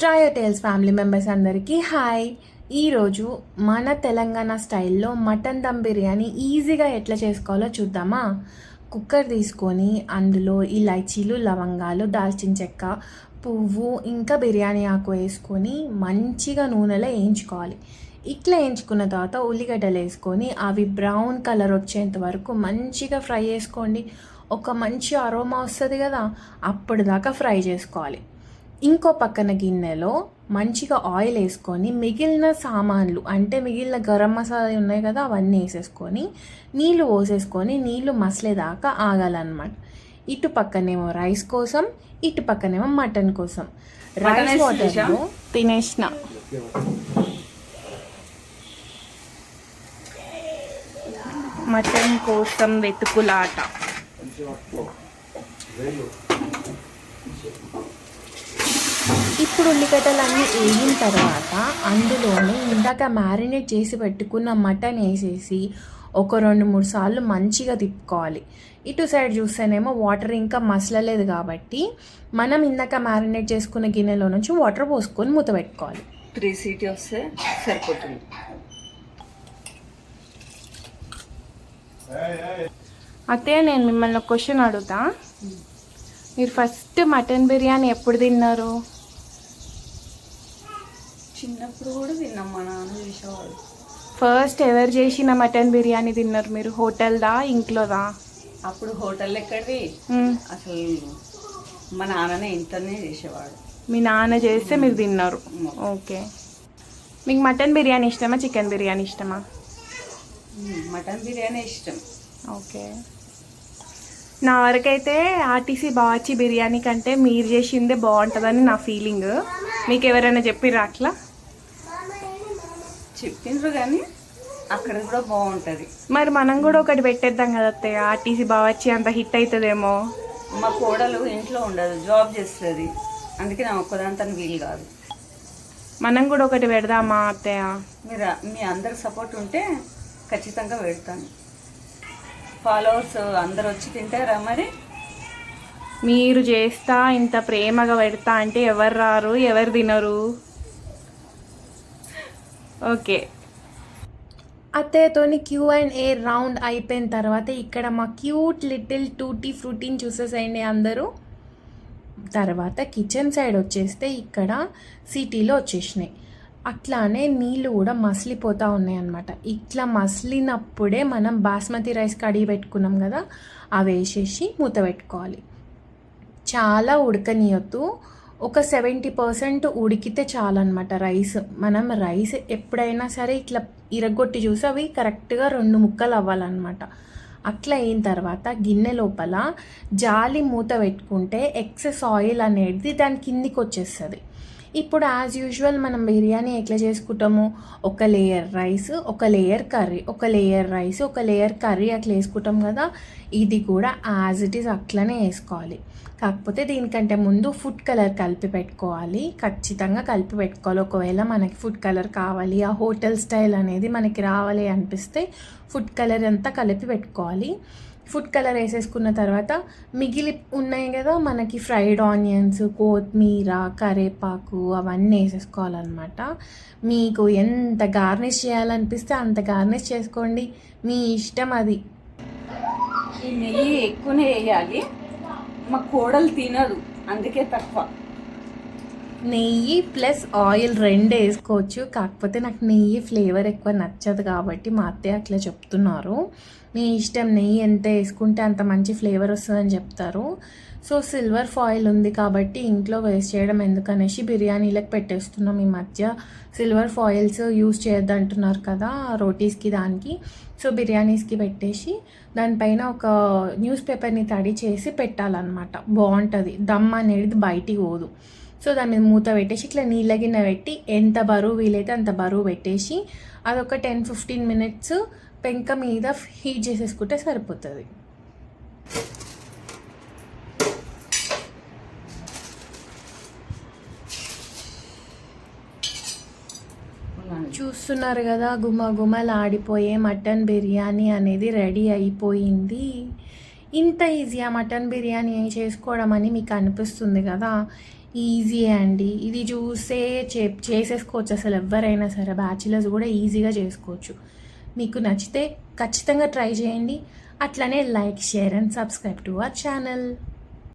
Trio tales family members అందరికీ hi ఈరోజు మన తెలంగాణ స్టైల్లో మటన్ దమ్ బిర్యానీ ఈజీగా ఎట్లా చేసుకోవాలో చూద్దామా? కుక్కర్ తీసుకొని అందులో ఇలాచీలు లవంగాలు దాల్చిన చెక్క పువ్వు ఇంకా బిర్యానీ ఆకు వేసుకొని మంచిగా నూనెలో వేయించుకోవాలి. ఇట్లా వేయించుకున్న తర్వాత ఉల్లిగడ్డలు వేసుకొని అవి బ్రౌన్ కలర్ వచ్చేంత వరకు మంచిగా ఫ్రై చేసుకోండి. ఒక మంచి అరోమా వస్తుంది కదా అప్పుడు దాకా ఫ్రై చేసుకోవాలి. ఇంకో పక్కన గిన్నెలో మంచిగా ఆయిల్ వేసుకొని మిగిలిన సామాన్లు అంటే మిగిలిన గరం మసాలా ఉన్నాయి కదా అవన్నీ వేసేసుకొని నీళ్ళు పోసేసుకొని నీళ్ళు మసలేదాకా ఆగాలన్నమాట. ఇటు పక్కనేమో రైస్ కోసం ఇటు పక్కనేమో మటన్ కోసం. రైస్ వేసి వాటర్లో తినేసిన. మటన్ కోసం వెతుకులాట. ఇప్పుడు ఉల్లిగడ్డలు అన్నీ వేగిన తర్వాత అందులోనే ఇందాక మ్యారినేట్ చేసి పెట్టుకున్న మటన్ వేసేసి ఒక రెండు మూడు సార్లు మంచిగా తిప్పుకోవాలి. ఇటు సైడ్ చూస్తేనేమో వాటర్ ఇంకా మసలలేదు కాబట్టి మనం ఇందాక మ్యారినేట్ చేసుకున్న గిన్నెలో నుంచి వాటర్ పోసుకొని మూత పెట్టుకోవాలి. త్రీ సీటీ వస్తే సరిపోతుంది. అత్తయ్య నేను మిమ్మల్ని ఒక క్వశ్చన్ అడుగుతా. మీరు ఫస్ట్ మటన్ బిర్యానీ ఎప్పుడు తిన్నారు? చిన్నప్పుడు కూడా తిన్నాం మా నాన్న చేసేవాడు. ఫస్ట్ ఎవరు చేసిన మటన్ బిర్యానీ తిన్నారు మీరు? హోటల్దా ఇంట్లోదా? అప్పుడు హోటల్ ఎక్కడివి మ్మ్. అసలు మా నాన్ననే ఇంట్లోనే చేసేవాడు. మీ నాన్న చేస్తే మీరు తిన్నారు. ఓకే. మీకు మటన్ బిర్యానీ ఇష్టమా చికెన్ బిర్యానీ ఇష్టమా. మటన్ బిర్యానీ ఇష్టం. ఓకే. నా వరకైతే ఆర్టీసీ బాచి బిర్యానీ కంటే మీరు చేసిందే బాగుంటుందని నా ఫీలింగ్. మీకు ఎవరైనా చెప్పిర్రా అట్లా? చెప్పిండ్రు కానీ అక్కడ కూడా బాగుంటుంది. మరి మనం కూడా ఒకటి పెట్టేద్దాం కదా అత్తయ్య. ఆర్టీసీ బావచ్చి అంత హిట్ అవుతుందేమో మా కోడలు ఇంట్లో ఉండదు జాబ్ చేస్తుంది. అందుకే నా ఒక్కదాంతో వీలు కాదు. మనం కూడా ఒకటి పెడదామా అత్తయ్య? మీరు మీ అందరి సపోర్ట్ ఉంటే ఖచ్చితంగా పెడతాను. ఫాలోవర్స్ అందరు వచ్చి తింటారా మరి? మీరు చేస్తా ఇంత ప్రేమగా పెడతా అంటే ఎవరు రారు ఎవరు తినరు? ఓకే. అత్తయ్యతోని క్యూ అండ్ ఏ రౌండ్ అయిపోయిన తర్వాత ఇక్కడ మా క్యూట్ లిటిల్ టూటీ ఫ్రూటీని చూసేసేయండి అందరూ. తర్వాత కిచెన్ సైడ్ వచ్చేస్తే ఇక్కడ సిటీలో వచ్చేసినాయి. అట్లానే నీళ్ళు కూడా మసిలిపోతూ ఉన్నాయి అనమాట ఇట్లా మసిలినప్పుడే మనం బాస్మతి రైస్ కడిగి పెట్టుకున్నాం కదా అవి వేసేసి మూత పెట్టుకోవాలి. చాలా ఉడకనీయొద్దు. ఒక సెవెంటీ పర్సెంట్ ఉడికితే చాలన్నమాట రైస్. మనం రైస్ ఎప్పుడైనా సరే ఇట్లా ఇరగొట్టి చూసి అవి కరెక్ట్గా రెండు ముక్కలు అవ్వాలన్నమాట. అట్లా అయిన తర్వాత గిన్నె లోపల జాలి మూత పెట్టుకుంటే ఎక్సెస్ ఆయిల్ అనేది దాని కిందికి వచ్చేస్తుంది. ఇప్పుడు యాజ్ యూజువల్ మనం బిర్యానీ ఎట్లా చేసుకుంటాము? ఒక లేయర్ రైస్ ఒక లేయర్ కర్రీ ఒక లేయర్ రైస్ ఒక లేయర్ కర్రీ అట్లా వేసుకుంటాం కదా? ఇది కూడా యాజ్ ఇట్ ఈస్ అట్లనే వేసుకోవాలి. కాకపోతే దీనికంటే ముందు ఫుడ్ కలర్ కలిపి పెట్టుకోవాలి. ఖచ్చితంగా కలిపి పెట్టుకోవాలి. ఒకవేళ మనకి ఫుడ్ కలర్ కావాలి ఆ హోటల్ స్టైల్ అనేది మనకి రావాలి అనిపిస్తే ఫుడ్ కలర్ అంతా కలిపి పెట్టుకోవాలి. ఫుడ్ కలర్ వేసేసుకున్న తర్వాత మిగిలి ఉన్నాయి కదా మనకి ఫ్రైడ్ ఆనియన్స్ కొత్తిమీర కరేపాకు అవన్నీ వేసేసుకోవాలన్నమాట. మీకు ఎంత గార్నిష్ చేయాలనిపిస్తే అంత గార్నిష్ చేసుకోండి. మీ ఇష్టం అది. ఈ నెయ్యి ఎక్కువనే వేయాలి. మా కోడలు తినదు అందుకే తక్కువ. నెయ్యి ప్లస్ ఆయిల్ రెండు వేసుకోవచ్చు. కాకపోతే నాకు నెయ్యి ఫ్లేవర్ ఎక్కువ నచ్చదు కాబట్టి మా అత్తయ్య అట్లా చెప్తున్నారు. మీ ఇష్టం నెయ్యి ఎంత వేసుకుంటే అంత మంచి ఫ్లేవర్ వస్తుందని చెప్తారు. సో సిల్వర్ ఫాయిల్ ఉంది కాబట్టి ఇంట్లో వేస్ట్ చేయడం ఎందుకనేసి బిర్యానీలకు పెట్టేస్తున్నాం ఈ మధ్య. సిల్వర్ ఫాయిల్స్ యూస్ చేయొద్దు అంటున్నారు కదా రోటీస్కి దానికి. సో బిర్యానీస్కి పెట్టేసి దానిపైన ఒక న్యూస్ పేపర్ని తడి చేసి పెట్టాలన్నమాట. బాగుంటుంది. దమ్ అనేది బయటికి పోదు. సో దాని మీద మూత పెట్టేసి ఇట్లా నీళ్ళ గిన్నె పెట్టి ఎంత బరువు వీలైతే అంత బరువు పెట్టేసి అదొక టెన్ ఫిఫ్టీన్ మినిట్స్ పెంక మీద హీట్ చేసేసుకుంటే సరిపోతుంది. చూస్తున్నారు కదా గుమ గుమలాడిపోయే మటన్ బిర్యానీ అనేది రెడీ అయిపోయింది. ఇంత ఈజీయా మటన్ బిర్యానీ చేసుకోవడం అని మీకు అనిపిస్తుంది కదా? ఈజీ అండి. ఇది చూసే చే చేసేసుకోవచ్చు. అసలు ఎవరైనా సరే బ్యాచిలర్స్ కూడా ఈజీగా చేసుకోవచ్చు. మీకు నచ్చితే ఖచ్చితంగా ట్రై చేయండి. అట్లనే like share and subscribe to our channel.